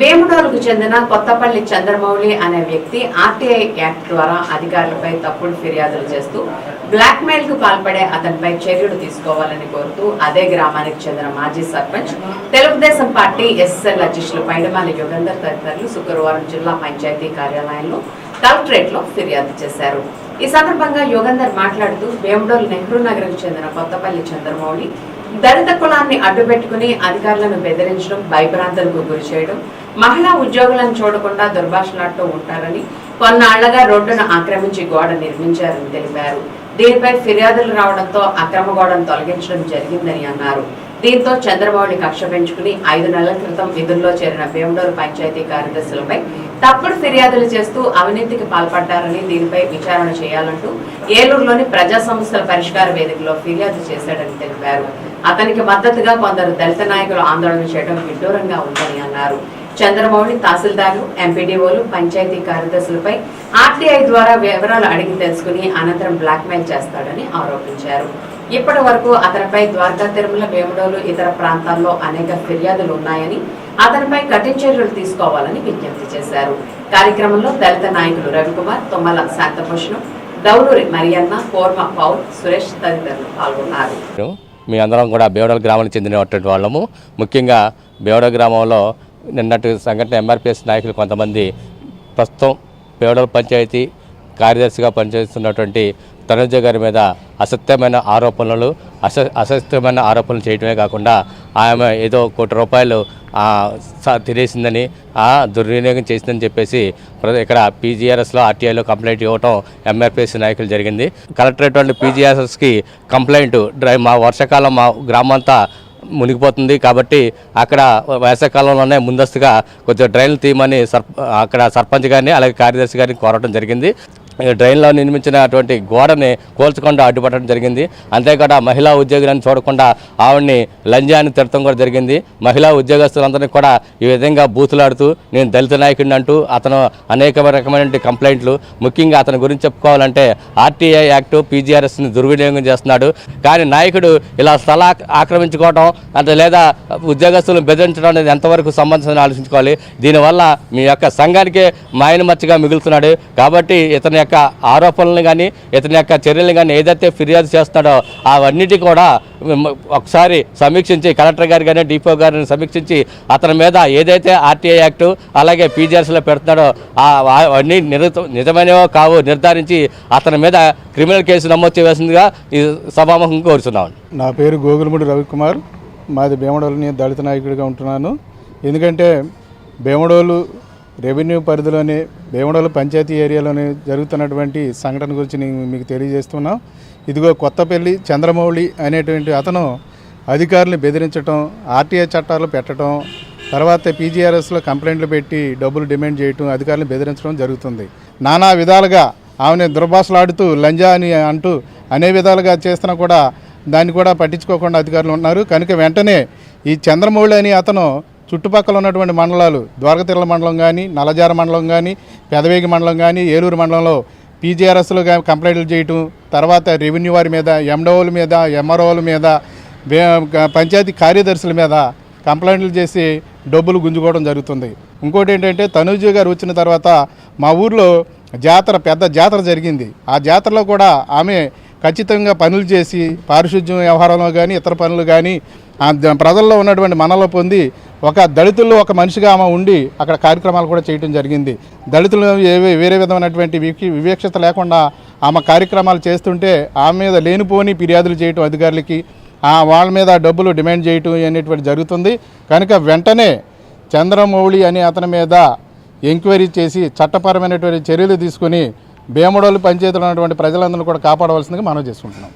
వేముడోలుకు చెందిన కొత్తపల్లి చంద్రమౌళి అనే వ్యక్తి ఆర్టీఐ యాక్ట్ ద్వారా అధికారులపై తప్పుడు ఫిర్యాదులు చేస్తూ బ్లాక్ మెయిల్కు పాల్పడే అతనిపై చర్యలు తీసుకోవాలని కోరుతూ అదే గ్రామానికి చెందిన మాజీ సర్పంచ్ తెలుగుదేశం పార్టీ ఎస్ఎల్ అధ్యక్షులు పైడమాలి యుగంధర్ తదితరులు శుక్రవారం జిల్లా పంచాయతీ కార్యాలయంలో కలెక్టరేట్లో ఫిర్యాదు చేశారు. ఈ సందర్భంగా యోగంధర్ మాట్లాడుతూ వేముడోలు నెహ్రూ నగర్కు చెందిన కొత్తపల్లి చంద్రమౌళి దళిత కులాన్ని అడ్డుపెట్టుకుని అధికారులను బెదిరించడం భయభ్రాంతులకు గురి చేయడం మహిళా ఉద్యోగులను చూడకుండా దుర్భాషలాడుతూ ఉంటారని కొన్నాళ్ళగా రోడ్డును ఆక్రమించి గోడ నిర్మించారని తెలిపారు. దీనిపై ఫిర్యాదులు రావడంతో అక్రమ గోడను తొలగించడం జరిగిందని అన్నారు. దీంతో చంద్రబాబుని కక్ష పెంచుకుని ఐదు నెలల క్రితం విధుల్లో చేరిన భీమడోరు పంచాయతీ కార్యదర్శులపై తప్పుడు ఫిర్యాదులు చేస్తూ అవినీతికి పాల్పడ్డారని దీనిపై విచారణ చేయాలంటూ ఏలూరులోని ప్రజా సమస్యల పరిష్కార వేదికలో ఫిర్యాదు చేశాడని తెలిపారు. అతనికి మద్దతుగా కొందరు దళిత నాయకులు ఆందోళన చేయడం విడ్డూరంగా ఉందని అన్నారు. చంద్రమౌళి తహసీల్దార్లు ఎంపీడీఓలు పంచాయతీ కార్యదర్శులపై ఆర్టీఐ ద్వారా వివరాలు అడిగి తెలుసుకుని అనంతరం బ్లాక్మెయిల్ చేస్తాడని ఆరోపించారు. ఇప్పటి వరకు అతనిపై ద్వారకా తిరుమల వేముడోలు ఇతర ప్రాంతాల్లో అనేక ఫిర్యాదులు ఉన్నాయని అతనిపై కఠిన చర్యలు తీసుకోవాలని విజ్ఞప్తి చేశారు. కార్యక్రమంలో దళిత నాయకులు రవికుమార్ తుమ్మల శాంతభూషణం దౌలూరి మరియన్న కోర్మ పౌల్ సురేష్ తదితరులు పాల్గొన్నారు. మీ అందరం కూడా బేవడల గ్రామానికి చెందినటువంటి వాళ్ళము. ముఖ్యంగా బేవడ గ్రామంలో నిన్నటి సంఘటన ఎంఆర్పిఎస్ నాయకులు కొంతమంది ప్రస్తుతం పేడల పంచాయతీ కార్యదర్శిగా పనిచేస్తున్నటువంటి తనుజ గారి మీద అసత్యమైన ఆరోపణలు అస అసత్యమైన ఆరోపణలు చేయడమే కాకుండా ఆమె ఏదో కోటి రూపాయలు స- తినేసిందని ఆ, దుర్వినియోగం చేసిందని చెప్పేసి ప్ర- ఇక్కడ పీజీఆర్ఎస్లో ఆర్టీఐలో కంప్లైంట్ ఇవ్వటం ఎంఆర్పిఎస్ నాయకులు జరిగింది. కలెక్టరేట్ వాళ్ళు పీజీఆర్ఎస్కి కంప్లైంట్ డ్రై మా వర్షాకాలం మా గ్రామంతా మునిగిపోతుంది కాబట్టి అక్కడ వేసవికాలంలోనే ముందస్తుగా కొంచెం డ్రైన్లు తీయమని సర్ప అక్కడ సర్పంచ్ గారిని అలాగే కార్యదర్శి గారిని కోరటం జరిగింది. ట్రైన్లో డ్రైన్లో నిర్మించినటువంటి గోడని కోల్చకుండా అడ్డుపట్టడం జరిగింది. అంతేకాకుండా మహిళా ఉద్యోగులను చూడకుండా ఆవిడ్ని లంజాన్ని తిరగడం కూడా జరిగింది. మహిళా ఉద్యోగస్తులందరినీ కూడా ఈ విధంగా బూతులాడుతూ నేను దళిత నాయకుడిని అంటూ అతను అనేక రకమైన కంప్లైంట్లు. ముఖ్యంగా అతని గురించి చెప్పుకోవాలంటే ఆర్టీఐ యాక్టు పీజీఆర్ఎస్ని దుర్వినియోగం చేస్తున్నాడు. కానీ నాయకుడు ఇలా స్థల ఆక్రమించుకోవడం అంటే లేదా ఉద్యోగస్తులను బెదిరించడం అనేది ఎంతవరకు సంబంధించిన ఆలోచించుకోవాలి. దీనివల్ల మీ యొక్క సంఘానికే మాయన మచ్చగా మిగులుతున్నాడు. కాబట్టి ఇతని యొక్క ఆరోపణలను కానీ ఇతని యొక్క చర్యలు కానీ ఏదైతే ఫిర్యాదు చేస్తున్నాడో అవన్నిటి కూడా ఒకసారి సమీక్షించి కలెక్టర్ గారు కానీ డిపో గారిని సమీక్షించి అతని మీద ఏదైతే ఆర్టీఐ యాక్టు అలాగే పీజీఆర్సీలో పెడుతున్నాడో ఆ అవన్నీ నిజమైనవో కావు నిర్ధారించి అతని మీద క్రిమినల్ కేసు నమోదు చేయవలసిందిగా ఈ సభాముఖం కోరుతున్నాను నా పేరు గోగులముడి రవికుమార్. మాది భీమడోలు నేను దళిత నాయకుడిగా ఉంటున్నాను. ఎందుకంటే భీమడోలు రెవెన్యూ పరిధిలోని భీమడోలు పంచాయతీ ఏరియాలోని జరుగుతున్నటువంటి సంఘటన గురించి నేను మీకు తెలియజేస్తున్నాం. ఇదిగో కొత్తపల్లి చంద్రమౌళి అనేటువంటి అతను అధికారులను బెదిరించడం ఆర్టీఐ చట్టాలు పెట్టడం తర్వాత పీజీఆర్ఎస్లో కంప్లైంట్లు పెట్టి డబ్బులు డిమాండ్ చేయటం అధికారులను బెదిరించడం జరుగుతుంది. నానా విధాలుగా ఆమెను దుర్భాషలాడుతూ లంజా అని అంటూ అనే విధాలుగా చేస్తున్నా కూడా దాన్ని కూడా పట్టించుకోకుండా అధికారులు ఉన్నారు కనుక వెంటనే ఈ చంద్రమౌళి అని అతను చుట్టుపక్కల ఉన్నటువంటి మండలాలు ద్వారకతిర్ల మండలం కానీ నల్లజార మండలం కానీ పెదవేగి మండలం కానీ ఏలూరు మండలంలో పీజీఆర్ఎస్లో కంప్లైంట్లు చేయటం తర్వాత రెవెన్యూ వారి మీద ఎండోల మీద ఎంఆర్ఓల మీద పంచాయతీ కార్యదర్శుల మీద కంప్లైంట్లు చేసి డబ్బులు గుంజుకోవడం జరుగుతుంది. ఇంకోటి ఏంటంటే తనుజు గారు వచ్చిన తర్వాత మా ఊర్లో జాతర పెద్ద జాతర జరిగింది. ఆ జాతరలో కూడా ఆమె ఖచ్చితంగా పనులు చేసి పారిశుద్ధ్యం వ్యవహారంలో కానీ ఇతర పనులు కానీ ప్రజల్లో ఉన్నటువంటి మనలో పొంది ఒక దళితుల్లో ఒక మనిషిగా ఆమె ఉండి అక్కడ కార్యక్రమాలు కూడా చేయడం జరిగింది. దళితులు ఏవే వేరే విధమైనటువంటి వివక్షత లేకుండా ఆమె కార్యక్రమాలు చేస్తుంటే ఆమె మీద లేనిపోని ఫిర్యాదులు చేయటం అధికారులకి ఆ వాళ్ళ మీద డబ్బులు డిమాండ్ చేయటం అనేటువంటి జరుగుతుంది. కనుక వెంటనే చంద్రమౌళి అనే అతని మీద ఎంక్వైరీ చేసి చట్టపరమైనటువంటి చర్యలు తీసుకుని భీమడోలు పంచాయతీలో ఉన్నటువంటి ప్రజలందరూ కూడా కాపాడవలసిందిగా మనం చేసుకుంటున్నాం.